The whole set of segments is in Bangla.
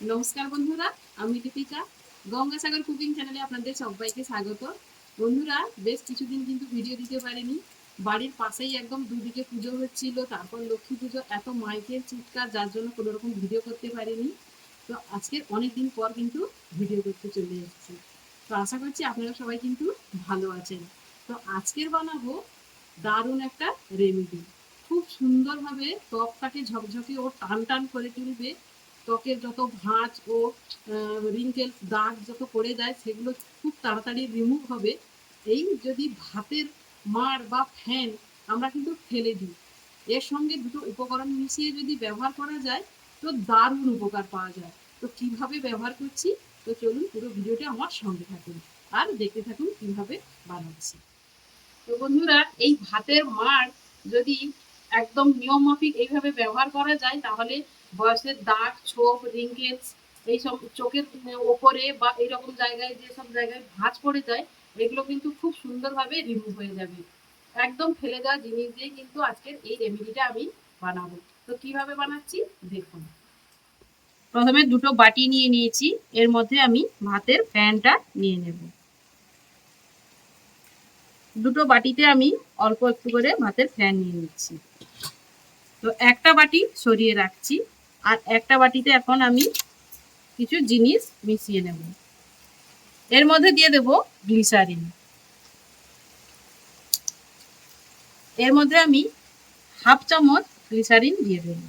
নমস্কার বন্ধুরা, আমি দীপিকা। গঙ্গাসাগর কুকিং চ্যানেলে আপনাদের সবাইকে স্বাগত। বন্ধুরা, বেশ কিছুদিন কিন্তু ভিডিও দিতে পারিনি। বাড়ির পাশেই একদম দুদিকে পুজো হচ্ছিল, তারপর লক্ষ্মী পুজো, এত মাইকের চিৎকার, যার জন্য কোনো রকম ভিডিও করতে পারিনি। তো আজকের অনেক দিন পর কিন্তু ভিডিও করতে চলে এসেছি। তো আশা করছি আপনারা সবাই কিন্তু ভালো আছেন। তো আজকের বানাবো দারুণ একটা রেমেডি। খুব সুন্দরভাবে ত্বকটাকে ঝকঝকে ও টান টান করে তুলবে। ত্বকের যত ভাঁজ ও রিঙ্কেল দাগ যত পড়ে যায়, সেগুলো খুব তাড়াতাড়ি রিমুভ হবে। এই যদি ভাতের মাড় বা ফ্যান আমরা কিন্তু ফেলে দিই। এর সঙ্গে দুটো উপকরণ মিশিয়ে যদি ব্যবহার করা যায়, তো দারুণ উপকার পাওয়া যায়। তো কীভাবে ব্যবহার করছি? তো চলুন পুরো ভিডিওটা আমার সঙ্গে থাকুন আর দেখতে থাকুন কীভাবে বানাচ্ছি। তো বন্ধুরা, এই ভাতের মাড় যদি একদম নিয়ম মাফিক এইভাবে ব্যবহার করা যায়, তাহলে বয়সের দাগ, ছোপ রিঙ্কেলস এইসব চোখের ওপরে বা এইরকম জায়গায় যেসব জায়গায় ভাঁজ পড়ে যায়, এগুলো কিন্তু খুব সুন্দরভাবে রিমুভ হয়ে যাবে। একদম ফেলে দেওয়া জিনিস দিয়ে কিন্তু আজকের এই রেমেডিটা আমি বানাবো। তো কীভাবে বানাচ্ছি? দেখুন। প্রথমে দুটো বাটি নিয়ে নিয়েছি, এর মধ্যে আমি ভাতের ফ্যানটা নিয়ে নেব। দুটো বাটিতে আমি অল্প একটু করে ভাতের ফ্যান নিয়ে নিচ্ছি। তো একটা বাটি সরিয়ে রাখছি, আর একটা বাটিতে এখন আমি কিছু জিনিস মিশিয়ে নেব। এর মধ্যে দিয়ে দেব গ্লিসারিন। এর মধ্যে আমি হাফ চামচ গ্লিসারিন দিয়ে দেব।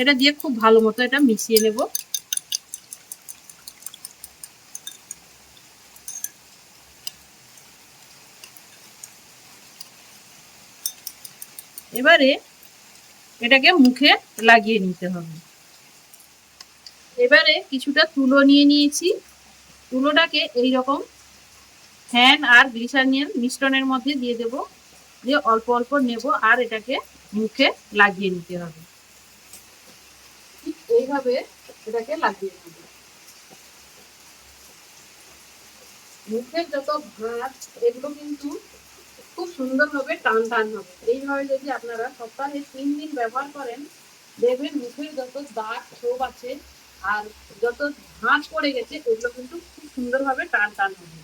এটা দিয়ে খুব ভালো মতো এটা মিশিয়ে নেব। এবারে এটাকে মুখে লাগিয়ে নিতে হবে। এবারে কিছুটা তুলো নিয়ে নিয়েছি। তুলোটাকে এই রকম ফ্যান আর গ্লিসারিনের মিশ্রণের মধ্যে দিয়ে দেব। দিয়ে অল্প অল্প নেব আর এটাকে মুখে লাগিয়ে নিতে হবে। ঠিক এইভাবে এটাকে লাগিয়ে নেব। মুখের যত ভাঁজ, এগুলো কিন্তু খুব সুন্দরভাবে টান টান হবে। এইভাবে যদি আপনারা সপ্তাহে তিন দিন ব্যবহার করেন, দেখবেন মুখের যত দাগ, ছোপ আছে আর যত ভাঁজ পড়ে গেছে, এগুলো কিন্তু খুব সুন্দরভাবে টান টান হবে।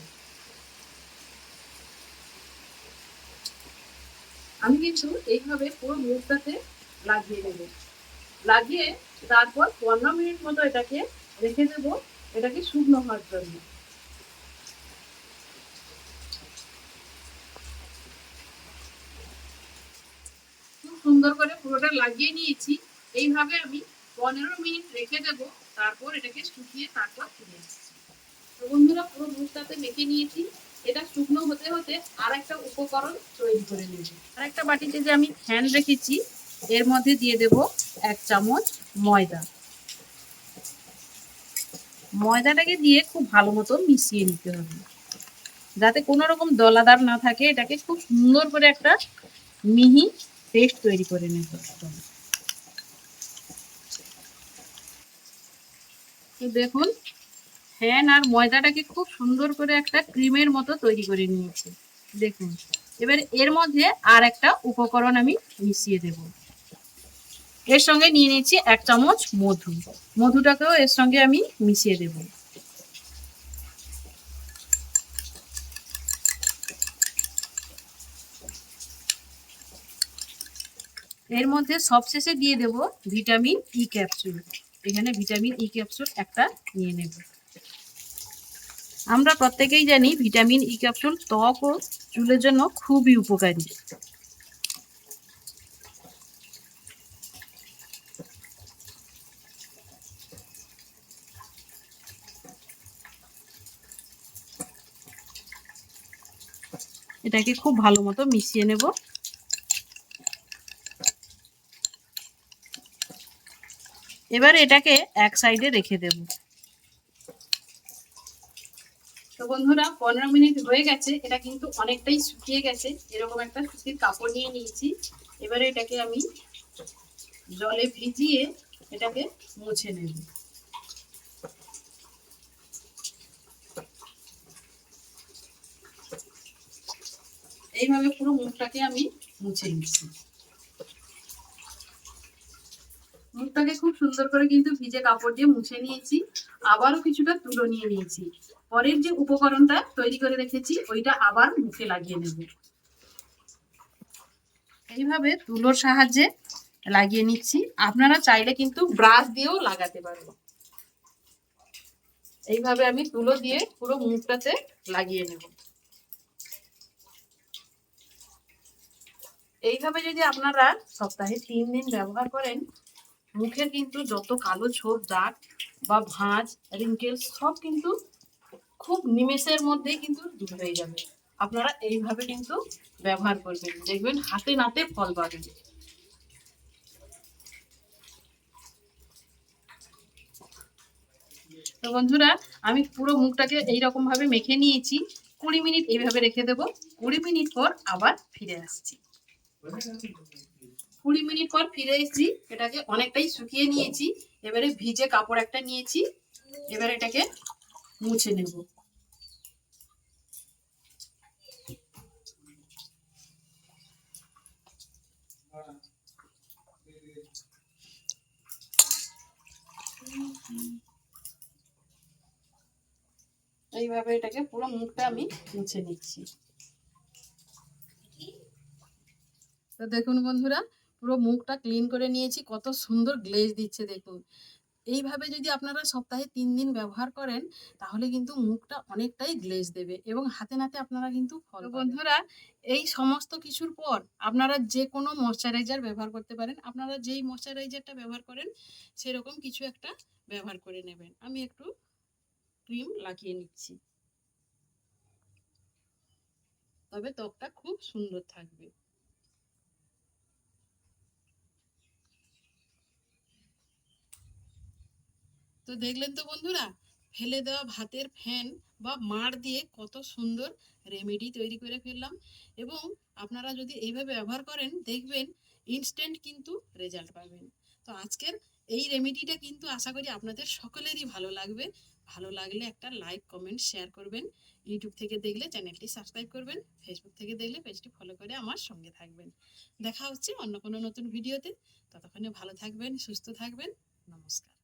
আমি কিন্তু এইভাবে পুরো মুখটাতে লাগিয়ে নেব। লাগিয়ে তারপর পনেরো মিনিট মতো এটাকে রেখে দেবো। এটাকে শুকনো হওয়ার জন্য খুব সুন্দর লাগিয়ে নিয়েছি। এইভাবে আমি পনেরো মিনিট রেখে দেব, তারপর এটাকে শুকিয়ে তারপর ফিরে আসছি। তো বন্ধুরা, পুরো মুখটাতে মেখে নিয়েছি। এটা শুকনো হতে হতে আর একটা উপকরণ তৈরি করে নেব। আর একটা বাটিতে যে আমি ফ্যান রেখেছি, এর মধ্যে দিয়ে দেব এক চামচ ময়দা। ময়দাটাকে দিয়ে খুব ভালো মতো মিশিয়ে নিতে হবে। যাতে কোনো রকম দলাদার না থাকে, এটাকে খুব সুন্দর করে একটা মিহি পেস্ট তৈরি করে নিতে হবে তো দেখুন ফ্যান আর ময়দাটাকে খুব সুন্দর করে একটা ক্রিমের মতো তৈরি করে নিয়েছি। দেখুন, এবার এর মধ্যে আর একটা উপকরণ আমি মিশিয়ে দেব। এর সঙ্গে নিয়ে নিয়েছি এক চামচ মধু। মধুটাকেও এর সঙ্গে আমি মিশিয়ে দেব। এর মধ্যে সবশেষে দিয়ে দেব ভিটামিন ই ক্যাপসুল এখানে ভিটামিন ই ক্যাপসুল একটা নিয়ে নেব। আমরা প্রত্যেকেই জানি ভিটামিন ই ক্যাপসুল ত্বক ও চুলের জন্য খুবই উপকারী। এটাকে খুব ভালো মতো মিশিয়ে নেব। এবার এটাকে এক সাইডে রেখে দেব। তো বন্ধুরা, পনেরো মিনিট হয়ে গেছে, এটা কিন্তু অনেকটাই শুকিয়ে গেছে। এরকম একটা সুতির কাপড় নিয়ে নিয়েছি। এবারে এটাকে আমি জলে ভিজিয়ে এটাকে মুছে নেব। এইভাবে পুরো মুখটাকে আমি মুছে নিচ্ছি। মুখটাকে খুব সুন্দর করে কিন্তু ভিজে কাপড় দিয়ে মুছে নিয়েছি। আবারও কিছুটা তুলো নিয়ে নিয়েছি। পরের যে উপকরণটা তৈরি করে রেখেছি, ওইটা আবার মুখে লাগিয়ে নেব। এইভাবে তুলোর সাহায্যে লাগিয়ে নিচ্ছি। আপনারা চাইলে কিন্তু ব্রাশ দিয়েও লাগাতে পারব এইভাবে আমি তুলো দিয়ে পুরো মুখটাতে লাগিয়ে নেব। এইভাবে যদি আপনারা সপ্তাহে তিন দিন ব্যবহার করেন মুখের কিন্তু যত কালো ছোপ, দাগ বা ভাঁজ রিঙ্কেলস সব কিন্তু খুব নিমেষের মধ্যে কিন্তু দূর হয়ে যাবে। আপনারা এইভাবে কিন্তু ব্যবহার করবেন। দেখবেন হাতে নাতে ফল পাবেন। তো বন্ধুরা, আমি পুরো মুখটাকে এইরকম ভাবে মেখে নিয়েছি। কুড়ি মিনিট এইভাবে রেখে দেবো। কুড়ি মিনিট পর আবার ফিরে আসছি। কুড়ি মিনিট পর ফিরে এসেছি, এটাকে অনেকটাই শুকিয়ে নিয়েছি, এবারে ভিজে কাপড় একটা নিয়েছি, এবার এটাকে মুছে নেব। এইভাবে এটাকে পুরো মুখটা আমি মুছে নিচ্ছি। তো দেখুন বন্ধুরা পুরো মুখটা ক্লিন করে নিয়েছি কত সুন্দর গ্লেজ দিচ্ছে দেখুন। এইভাবে যদি আপনারা সপ্তাহে তিন দিন ব্যবহার করেন তাহলে কিন্তু মুখটা অনেকটাই গ্লেজ দেবে এবং হাতে নাতে আপনারা কিন্তু ফল বন্ধুরা এই সমস্ত কিছুর পর আপনারা যে কোনো ময়শ্চারাইজার ব্যবহার করতে পারেন। আপনারা যেই ময়শ্চারাইজারটা ব্যবহার করেন সেরকম কিছু একটা ব্যবহার করে নেবেন। আমি একটু ক্রিম লাগিয়ে নিচ্ছি। তবে ত্বকটা খুব সুন্দর থাকবে। তো দেখলেন তো বন্ধুরা, ফেলে দেওয়া ভাতের ফ্যান বা মাড় দিয়ে কত সুন্দর রেমেডি তৈরি করে ফেললাম। এবং আপনারা যদি এইভাবে ব্যবহার করেন, দেখবেন ইনস্ট্যান্ট কিন্তু রেজাল্ট পাবেন। তো আজকের এই রেমেডিটা কিন্তু আশা করি আপনাদের সকলেরই ভালো লাগবে। ভালো লাগলে একটা লাইক কমেন্ট শেয়ার করবেন। ইউটিউব থেকে দেখলে চ্যানেলটি সাবস্ক্রাইব করবেন। ফেসবুক থেকে দেখলে পেজটি ফলো করে আমার সঙ্গে থাকবেন। দেখা হচ্ছে অন্য কোনো নতুন ভিডিওতে ততক্ষণে ভালো থাকবেন, সুস্থ থাকবেন। নমস্কার।